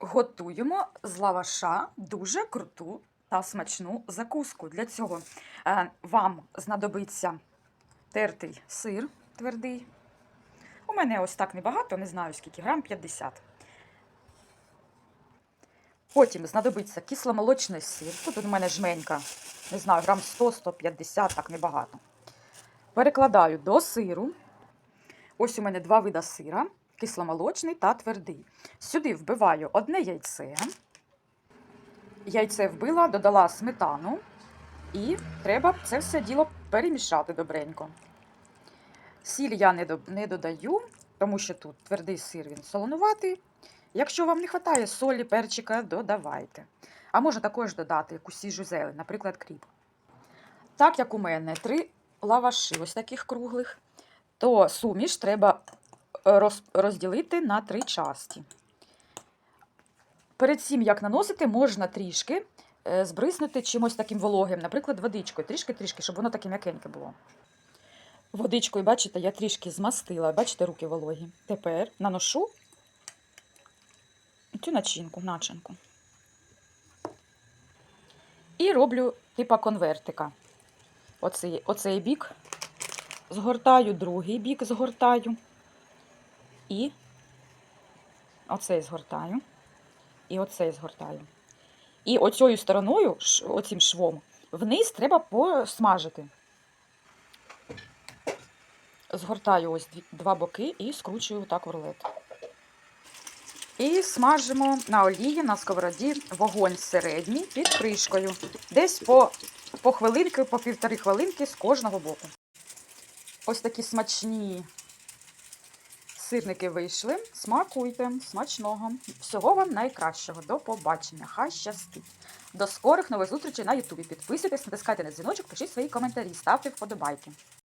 Готуємо з лаваша дуже круту та смачну закуску. Для цього е, вам знадобиться тертий сир твердий. У мене ось так небагато, не знаю скільки грам, 50. Потім знадобиться кисломолочний сир. Тут у мене жменька, не знаю, грам 100-150, так небагато. Перекладаю до сиру. Ось у мене два вида сира: кисломолочний та твердий. Сюди вбиваю одне яйце. Яйце вбила, додала сметану. І треба це все діло перемішати добренько. Сіль я не, до- не додаю, тому що тут твердий сир він солонуватий. Якщо вам не вистачає солі, перчика, додавайте. А можна також додати якусь свіжу зелень, наприклад, кріп. Так як у мене три лаваші, ось таких круглих, то суміш треба розділити на три часті. Перед цим, як наносити, можна трішки е, збриснути чимось таким вологим, наприклад, водичкою. Трішки-трішки, щоб воно таке м'якеньке було. Водичкою, бачите, я трішки змастила, бачите, руки вологі. Тепер наношу цю начинку, начинку. І роблю типа конвертика. Оцей, оцей бік згортаю, другий бік згортаю. І оцей згортаю. І оцей згортаю. І оцією стороною, оцим швом, вниз треба посмажити. Згортаю ось два боки і скручую так в рулет. І смажимо на олії на сковороді вогонь середній під кришкою. Десь по, по хвилинки, по півтори хвилинки з кожного боку. Ось такі смачні сирники вийшли. Смакуйте, смачного. Всього вам найкращого. До побачення. Хай щастить. До скорих нових зустрічей на Ютубі. Підписуйтесь, натискайте на дзвіночок, пишіть свої коментарі, ставте вподобайки.